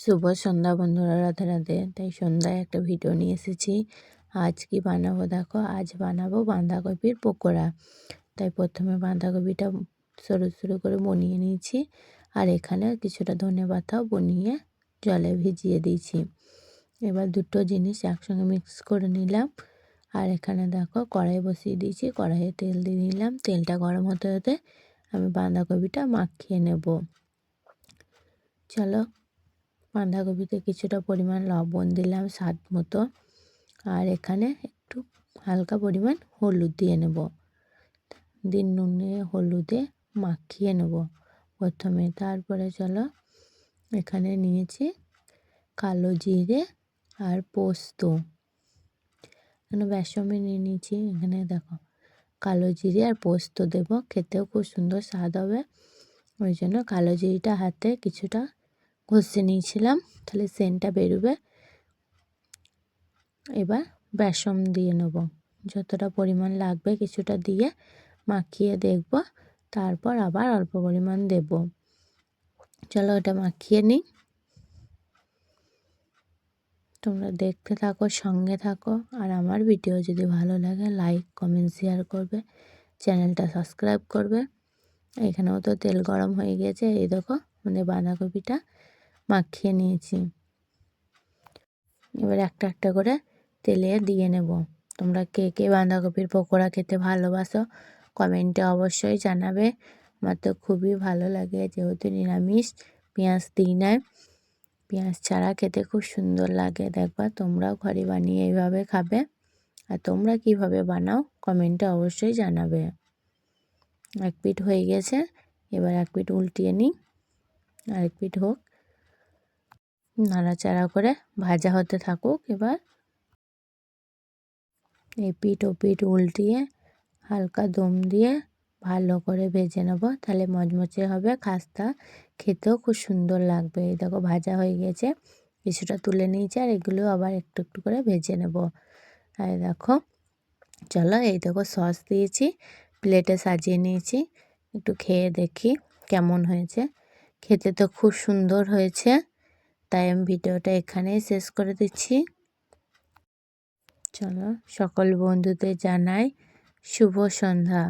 শুভ সন্ধ্যা বন্ধুরা, রাধে রাধে। তাই সন্ধ্যায় একটা ভিডিও নিয়ে এসেছি। আজ কি বানাবো দেখো? আজ বানাবো বাঁধাকপির পকোড়া। তাই প্রথমে বাঁধাকপিটা সরু সরু করে বনিয়ে নিয়েছি। আর এখানে কিছুটা ধনে পাতাও বনিয়ে জলে ভিজিয়ে দিয়েছি। এবার দুটো জিনিস একসঙ্গে মিক্স করে নিলাম। আর এখানে দেখো কড়াই বসিয়ে দিয়েছি। কড়াইয়ে তেল দিয়ে নিলাম। তেলটা গরম হতে হতে আমি বাঁধাকপিটা মাখিয়ে নেব। চলো বাঁধাকপিতে কিছুটা পরিমাণ লবণ দিলাম স্বাদ মতো। আর এখানে একটু হালকা পরিমাণ হলুদ দিয়ে নেব। দিন নুনে হলুদে মাখিয়ে নেব প্রথমে। তারপরে চলো এখানে নিয়েছি কালো জিরে আর পোস্ত। এখানে বেসমে নিয়ে নিয়েছি। এখানে দেখো কালো জিরে আর পোস্ত দেব। খেতেও খুব সুন্দর স্বাদ হবে। ওই জন্য কালো জিরিটা হাতে কিছুটা ঘষে নিয়েছিলাম, তাহলে সেন্টটা বেরোবে। এবার বেসম দিয়ে নেব। যতটা পরিমাণ লাগবে কিছুটা দিয়ে মাখিয়ে দেখব, তারপর আবার অল্প পরিমাণ দেব। চলো ওটা মাখিয়ে নিই। তোমরা দেখতে থাকো, সঙ্গে থাকো, আর আমার ভিডিও যদি ভালো লাগে, লাইক, কমেন্ট, শেয়ার করবে। চ্যানেলটা সাবস্ক্রাইব করবে। এখানেও তো তেল গরম হয়ে গেছে, এই দেখো মানে বাঁধাকপিটা। মাখিয়ে নিয়েছি। এবার একটা একটা করে তেলে দিয়ে নেব। তোমরা কে কে বাঁধাকপির পকোড়া খেতে ভালোবাসো কমেন্টে অবশ্যই জানাবে। আমার তো খুবই ভালো লাগে, যেহেতু নিরামিষ, পেঁয়াজ দিই না। পেঁয়াজ ছাড়া খেতে খুব সুন্দর লাগে। দেখবা তোমরাও ঘরে বানিয়ে এইভাবে খাবে। আর তোমরা কীভাবে বানাও কমেন্টে অবশ্যই জানাবে। এক পিঠ হয়ে গেছে, এবার এক পিঠ উল্টিয়ে নিই। আরেক পিঠ হোক। নাড়াচাড়া করে ভাজা হতে থাকুক, এবার এই পিঠ ও পিঠ উল্টিয়ে হালকা দম দিয়ে ভালো করে ভেজে নেব। তাহলে মচমচে হবে, খাস্তা খেতেও খুব সুন্দর লাগবে। এই দেখো ভাজা হয়ে গেছে, কিছুটা তুলে নিয়েছি আর এগুলো আবার একটু একটু করে ভেজে নেব। আর দেখো, চলো এই দেখো সস দিয়েছি, প্লেটে সাজিয়ে নিয়েছি, একটু খেয়ে দেখি কেমন হয়েছে। খেতে তো খুব সুন্দর হয়েছে। তাই আমি ভিডিওটা এখানেই শেষ করে দিচ্ছি। চলো সকল বন্ধুদের জানাই শুভ সন্ধ্যা।